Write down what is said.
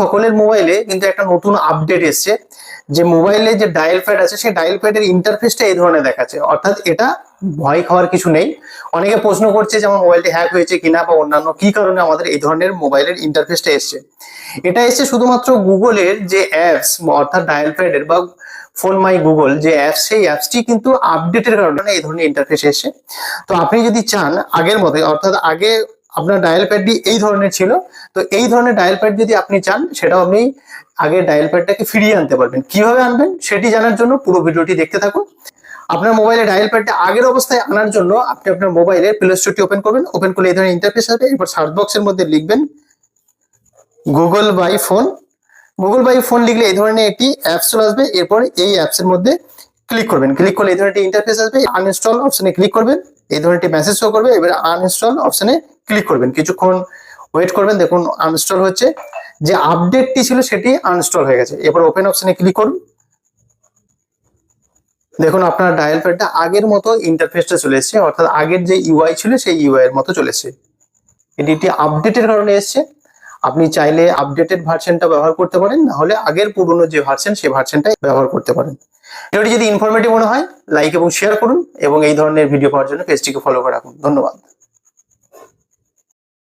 সকলের মোবাইলে কিন্তু একটা নতুন আপডেট এসছে। যে মোবাইলে যে ডায়াল প্যাড আছে, সেই ডায়াল প্যাডের ইন্টারফেসটা এই ধরনের দেখাচ্ছে। অর্থাৎ এটা ভয় খাওয়ার কিছু নেই। অনেকে প্রশ্ন করছে যে আমার মোবাইলটি হ্যাক হয়েছে কিনা বা অন্যান্য কি কারণে আমাদের এই ধরনের মোবাইলের ইন্টারফেসটা এসছে। এটা এসছে শুধুমাত্র গুগলের যে অ্যাপস অর্থাৎ ডায়াল প্যাডের বা ফোন মাই গুগল যে অ্যাপস সেই অ্যাপসটি কিন্তু আপডেটের কারণে এই ধরনের ইন্টারফেস এসছে। তো আপনি যদি চান আগের মতো অর্থাৎ আগে আপনার ডায়াল প্যাডটি এই ধরনের ছিল। তো এই ধরনের ডায়াল প্যাড যদি আপনি চান, সেটাও আপনি আগে ডায়াল প্যাডটাকে ফিরিয়ে আনতে পারবেন। কীভাবে আনবেন, সেটি জানার জন্য পুরো ভিডিওটি দেখতে থাকুন। আপনার মোবাইলে ডায়াল প্যাডটা আগের অবস্থায় আনার জন্য আপনি আপনার মোবাইলের প্লে স্টোরটি ওপেন করবেন। ওপেন করলে এই ধরনের ইন্টারফেস হবে এরপর সার্চ বক্সের মধ্যে লিখবেন Google by phone Google by phone লিখলে এই ধরনের একটি অ্যাপস চলে আসবে। এরপর এই অ্যাপসের মধ্যে ক্লিক করবেন। ক্লিক করলে এই ধরনের একটি ইন্টারফেস আসবে। আনইনস্টল অপশনে ক্লিক করবেন। এই ধরনের একটি মেসেজ শো করবে। এবার আনইনস্টল অপশনে ক্লিক করবেন। কিছুক্ষণ ওয়েট করবেন, দেখুন আনস্টল হচ্ছে যে আপডেটটি ছিল সেটি আনস্টল হয়ে গেছে। এরপর ওপেন অপশনে ক্লিক করুন। দেখুন আপনার ডায়াল প্যাডটা আগের মতো ইন্টারফেসটা চলে এসেছে। অর্থাৎ আগের যে ইউআই ছিল, সেই ইউআই এর মতো চলে এসেছে। এটি একটি আপডেটের কারণে এসেছে। আপনি চাইলে আপডেটেড ভার্সনটা ব্যবহার করতে পারেন। না হলে আগের পুরনো যে ভার্সন সেই ভার্সনটাই ব্যবহার করতে পারেন। ভিডিওটি যদি ইনফরমেটিভ মনে হয় লাইক এবং শেয়ার করুন এবং এই ধরনের ভিডিও পাওয়ার জন্য পেজটিকে ফলো করে রাখুন। ধন্যবাদ।